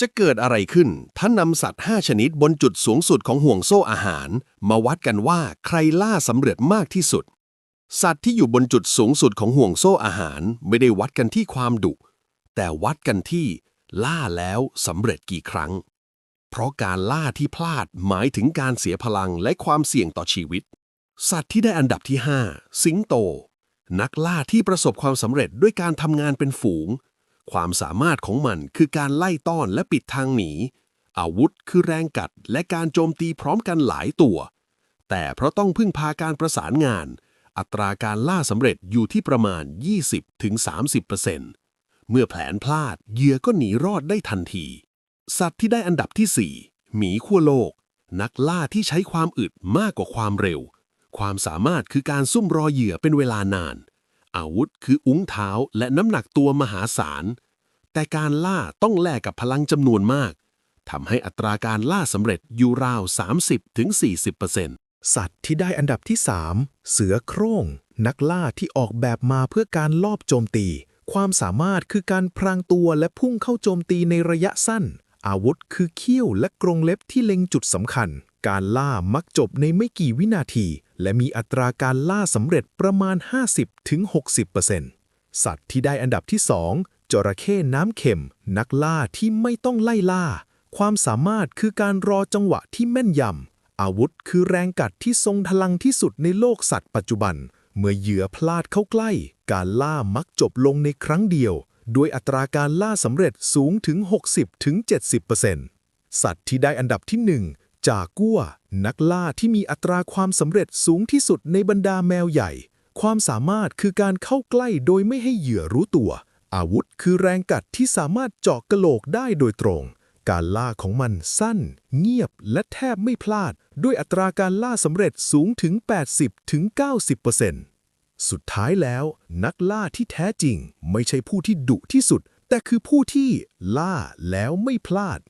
จะเกิดอะไรขึ้น ถ้านำสัตว์ 5 ชนิดบนจุดสูงสุดของห่วงโซ่อาหาร มาวัดกันว่าใครล่าสำเร็จมากที่สุด สัตว์ที่อยู่บนจุดสูงสุดของห่วงโซ่อาหารไม่ได้วัดกันที่ความดุ แต่วัดกันที่ ล่าแล้วสำเร็จกี่ครั้ง เพราะการล่าที่พลาดหมายถึงการเสียพลังและความเสี่ยงต่อชีวิต สัตว์ที่ได้อันดับที่ 5 สิงโต นักล่าที่ประสบความสำเร็จด้วยการทำงานเป็นฝูง ความสามารถของมันคือการไล่ต้อนและปิดทางหนี อาวุธคือแรงกัดและการโจมตีพร้อมกันหลายตัว แต่เพราะต้องพึ่งพาการประสานงาน อัตราการล่าสำเร็จอยู่ที่ประมาณ 20-30%เมื่อแผนพลาดเหยื่อก็หนีรอดได้ทันที สัตว์ที่ได้อันดับที่ 4 หมีขั้วโลก นักล่าที่ใช้ความอึดมากกว่าความเร็ว ความสามารถคือการซุ่มรอเหยื่อเป็นเวลานาน อาวุธคืออุ้งเท้าและน้ำหนักตัวมหาศาล แต่การล่าต้องแลกกับพลังจำนวนมากทำให้อัตราการล่าสำเร็จอยู่ราว 30-40%สัตว์ที่ได้อันดับที่ 3 เสือโคร่ง นักล่าที่ออกแบบมาเพื่อการลอบโจมตี ความสามารถคือการพรางตัวและพุ่งเข้าโจมตีในระยะสั้น อาวุธคือเขี้ยวและกรงเล็บที่เล็งจุดสำคัญ การล่ามักจบในไม่กี่วินาที และมีอัตราการล่าสำเร็จประมาณ 50-60%สัตว์ที่ได้อันดับที่ 2 จระเข้น้ำเค็ม นักล่าที่ไม่ต้องไล่ล่า ความสามารถคือการรอจังหวะที่แม่นยำ อาวุธคือแรงกัดที่ทรงพลังที่สุดในโลกสัตว์ปัจจุบัน เมื่อเหยื่อพลาดเข้าใกล้ การล่ามักจบลงในครั้งเดียว ด้วยอัตราการล่าสำเร็จสูงถึง 60-70%สัตว์ที่ได้อันดับที่ 1 จากกัวนักล่าที่มีอัตราความสำเร็จสูงที่สุดในบรรดาแมวใหญ่ ความสามารถคือการเข้าใกล้โดยไม่ให้เหยื่อรู้ตัว อาวุธคือแรงกัดที่สามารถเจาะกระโหลกได้โดยตรง การล่าของมันสั้น เงียบและแทบไม่พลาด ด้วยอัตราการล่าสำเร็จสูงถึง 80-90%สุดท้ายแล้ว นักล่าที่แท้จริง ไม่ใช่ผู้ที่ดุที่สุด แต่คือผู้ที่ล่าแล้วไม่พลาด